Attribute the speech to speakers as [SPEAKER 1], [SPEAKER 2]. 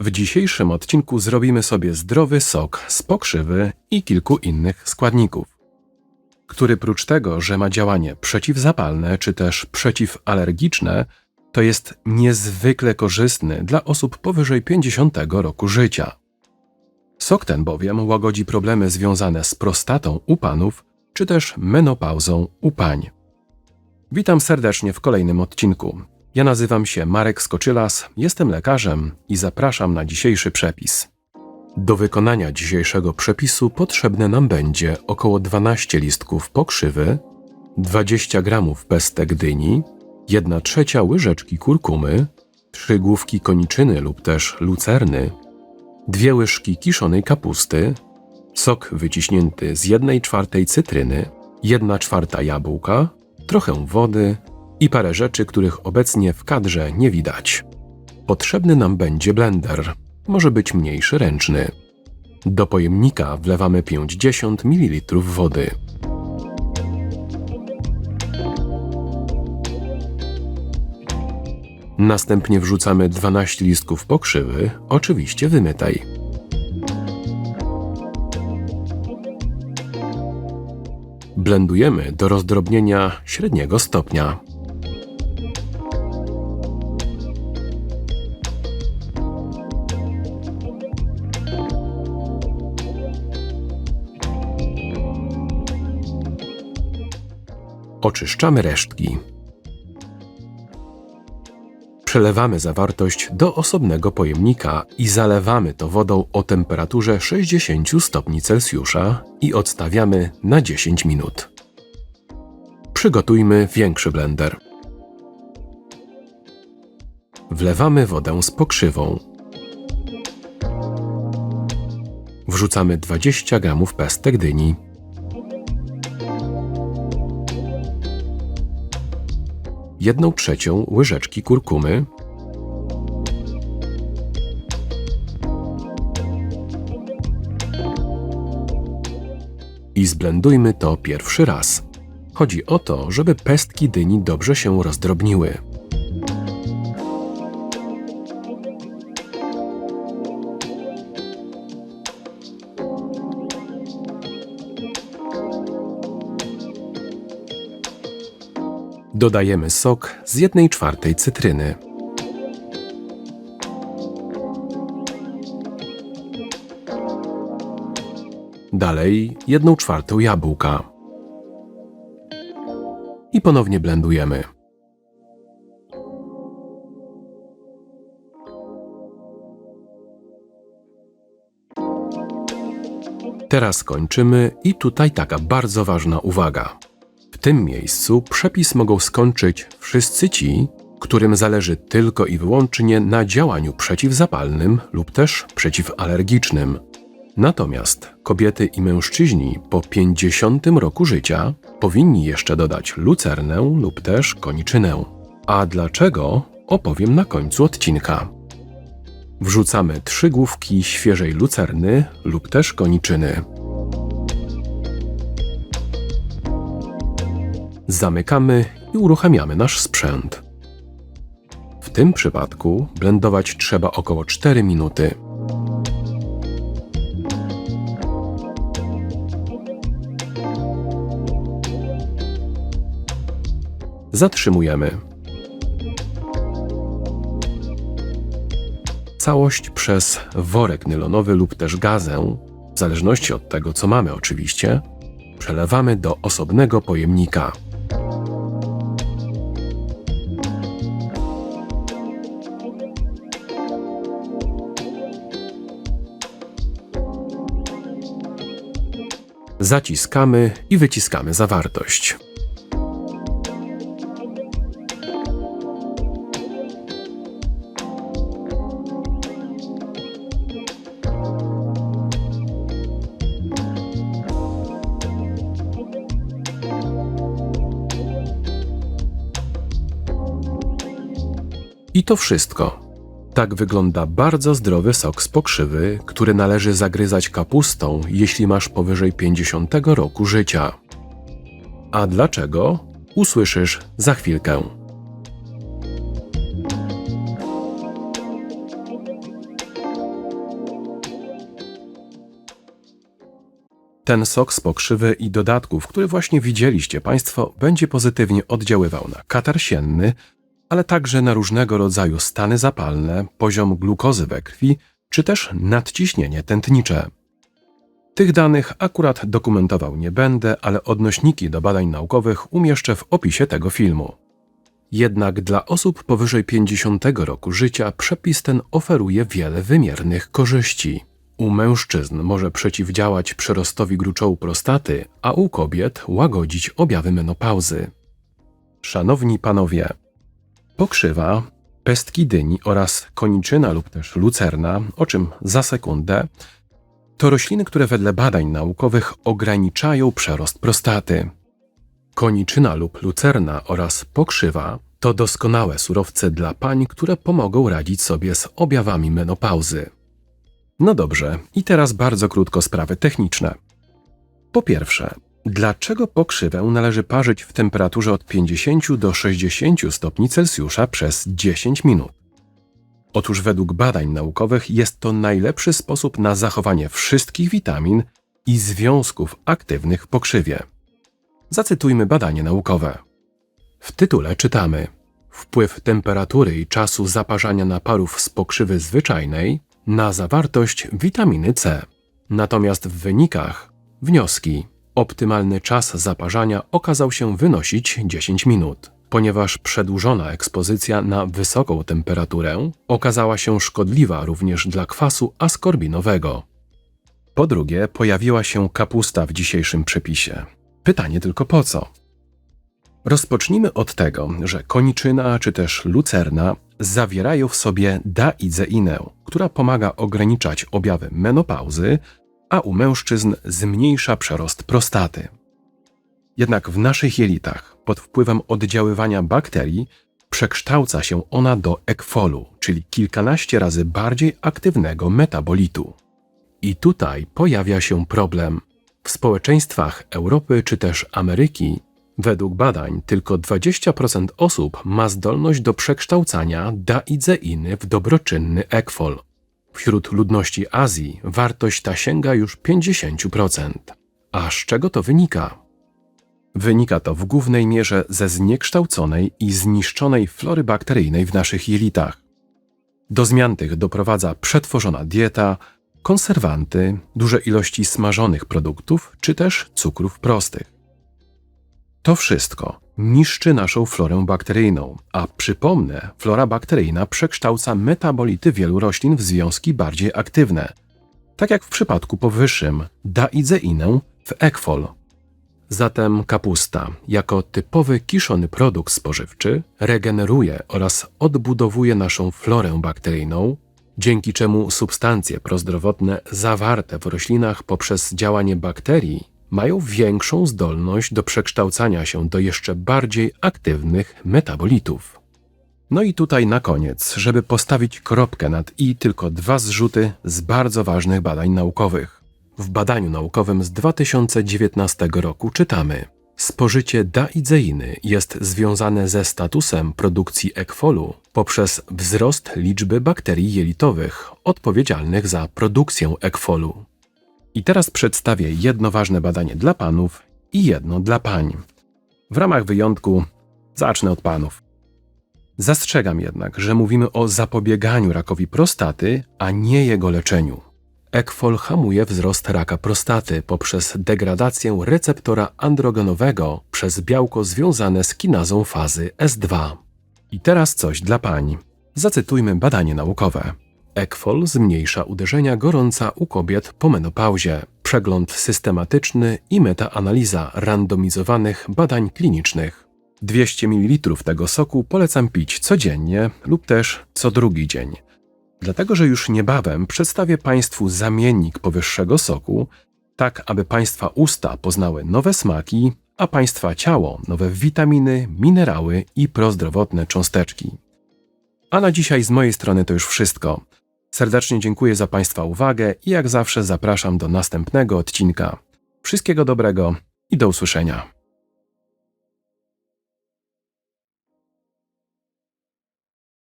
[SPEAKER 1] W dzisiejszym odcinku zrobimy sobie zdrowy sok z pokrzywy i kilku innych składników, który prócz tego, że ma działanie przeciwzapalne czy też przeciwalergiczne, to jest niezwykle korzystny dla osób powyżej 50 roku życia. Sok ten bowiem łagodzi problemy związane z prostatą u panów czy też menopauzą u pań. Witam serdecznie w kolejnym odcinku. Ja nazywam się Marek Skoczylas, jestem lekarzem i zapraszam na dzisiejszy przepis. Do wykonania dzisiejszego przepisu potrzebne nam będzie około 12 listków pokrzywy, 20 g pestek dyni, 1 trzecia łyżeczki kurkumy, 3 główki koniczyny lub też lucerny, 2 łyżki kiszonej kapusty, sok wyciśnięty z 1 czwartej cytryny, 1 czwarta jabłka, trochę wody i parę rzeczy, których obecnie w kadrze nie widać. Potrzebny nam będzie blender, może być mniejszy ręczny. Do pojemnika wlewamy 50 ml wody. Następnie wrzucamy 12 listków pokrzywy, oczywiście wymytaj. Blendujemy do rozdrobnienia średniego stopnia. Oczyszczamy resztki. Przelewamy zawartość do osobnego pojemnika i zalewamy to wodą o temperaturze 60 stopni Celsjusza i odstawiamy na 10 minut. Przygotujmy większy blender. Wlewamy wodę z pokrzywą. Wrzucamy 20 g pestek dyni. Jedną trzecią łyżeczki kurkumy, i zblendujmy to pierwszy raz. Chodzi o to, żeby pestki dyni dobrze się rozdrobniły. Dodajemy sok z 1 czwartej cytryny. Dalej 1 czwartą jabłka. I ponownie blendujemy. Teraz kończymy i tutaj taka bardzo ważna uwaga. Tym miejscu przepis mogą skończyć wszyscy ci, którym zależy tylko i wyłącznie na działaniu przeciwzapalnym lub też przeciwalergicznym. Natomiast kobiety i mężczyźni po 50 roku życia powinni jeszcze dodać lucernę lub też koniczynę. A dlaczego opowiem na końcu odcinka. Wrzucamy trzy główki świeżej lucerny lub też koniczyny. Zamykamy i uruchamiamy nasz sprzęt. W tym przypadku blendować trzeba około 4 minuty. Zatrzymujemy. Całość przez worek nylonowy lub też gazę, w zależności od tego co mamy oczywiście, przelewamy do osobnego pojemnika. Zaciskamy i wyciskamy zawartość. I to wszystko. Tak wygląda bardzo zdrowy sok z pokrzywy, który należy zagryzać kapustą, jeśli masz powyżej 50 roku życia. A dlaczego? Usłyszysz za chwilkę. Ten sok z pokrzywy i dodatków, który właśnie widzieliście Państwo, będzie pozytywnie oddziaływał na katar sienny, ale także na różnego rodzaju stany zapalne, poziom glukozy we krwi czy też nadciśnienie tętnicze. Tych danych akurat dokumentował nie będę, ale odnośniki do badań naukowych umieszczę w opisie tego filmu. Jednak dla osób powyżej 50 roku życia przepis ten oferuje wiele wymiernych korzyści. U mężczyzn może przeciwdziałać przyrostowi gruczołu prostaty, a u kobiet łagodzić objawy menopauzy. Szanowni panowie, pokrzywa, pestki dyni oraz koniczyna lub też lucerna, o czym za sekundę, to rośliny, które wedle badań naukowych ograniczają przerost prostaty. Koniczyna lub lucerna oraz pokrzywa to doskonałe surowce dla pań, które pomogą radzić sobie z objawami menopauzy. No dobrze, i teraz bardzo krótko sprawy techniczne. Po pierwsze, dlaczego pokrzywę należy parzyć w temperaturze od 50 do 60 stopni Celsjusza przez 10 minut? Otóż według badań naukowych jest to najlepszy sposób na zachowanie wszystkich witamin i związków aktywnych w pokrzywie. Zacytujmy badanie naukowe. W tytule czytamy: Wpływ temperatury i czasu zaparzania naparów z pokrzywy zwyczajnej na zawartość witaminy C. Natomiast w wynikach wnioski optymalny czas zaparzania okazał się wynosić 10 minut, ponieważ przedłużona ekspozycja na wysoką temperaturę okazała się szkodliwa również dla kwasu askorbinowego. Po drugie, pojawiła się kapusta w dzisiejszym przepisie. Pytanie tylko po co? Rozpocznijmy od tego, że koniczyna czy też lucerna zawierają w sobie daizeinę, która pomaga ograniczać objawy menopauzy, a u mężczyzn zmniejsza przerost prostaty. Jednak w naszych jelitach, pod wpływem oddziaływania bakterii, przekształca się ona do ekwolu, czyli kilkanaście razy bardziej aktywnego metabolitu. I tutaj pojawia się problem. W społeczeństwach Europy czy też Ameryki Według badań tylko 20% osób ma zdolność do przekształcania daizeiny w dobroczynny ekwol. Wśród ludności Azji wartość ta sięga już 50%. A z czego to wynika? Wynika to w głównej mierze ze zniekształconej i zniszczonej flory bakteryjnej w naszych jelitach. Do zmian tych doprowadza przetworzona dieta, konserwanty, duże ilości smażonych produktów czy też cukrów prostych. To wszystko niszczy naszą florę bakteryjną, a przypomnę, flora bakteryjna przekształca metabolity wielu roślin w związki bardziej aktywne, tak jak w przypadku powyższym daizeinę w ekwol. Zatem kapusta, jako typowy kiszony produkt spożywczy, regeneruje oraz odbudowuje naszą florę bakteryjną, dzięki czemu substancje prozdrowotne zawarte w roślinach poprzez działanie bakterii mają większą zdolność do przekształcania się do jeszcze bardziej aktywnych metabolitów. No i tutaj na koniec, żeby postawić kropkę nad i, tylko dwa zrzuty z bardzo ważnych badań naukowych. W badaniu naukowym z 2019 roku czytamy: Spożycie daizeiny jest związane ze statusem produkcji ekwolu poprzez wzrost liczby bakterii jelitowych odpowiedzialnych za produkcję ekwolu. I teraz przedstawię jedno ważne badanie dla panów i jedno dla pań. W ramach wyjątku zacznę od panów. Zastrzegam jednak, że mówimy o zapobieganiu rakowi prostaty, a nie jego leczeniu. Ekwol hamuje wzrost raka prostaty poprzez degradację receptora androgenowego przez białko związane z kinazą fazy S2. I teraz coś dla pań. Zacytujmy badanie naukowe. Ekwol zmniejsza uderzenia gorąca u kobiet po menopauzie. Przegląd systematyczny i metaanaliza randomizowanych badań klinicznych. 200 ml tego soku polecam pić codziennie lub też co drugi dzień. Dlatego, że już niebawem przedstawię Państwu zamiennik powyższego soku, tak aby Państwa usta poznały nowe smaki, a Państwa ciało nowe witaminy, minerały i prozdrowotne cząsteczki. A na dzisiaj z mojej strony to już wszystko. Serdecznie dziękuję za Państwa uwagę i jak zawsze zapraszam do następnego odcinka. Wszystkiego dobrego i do usłyszenia.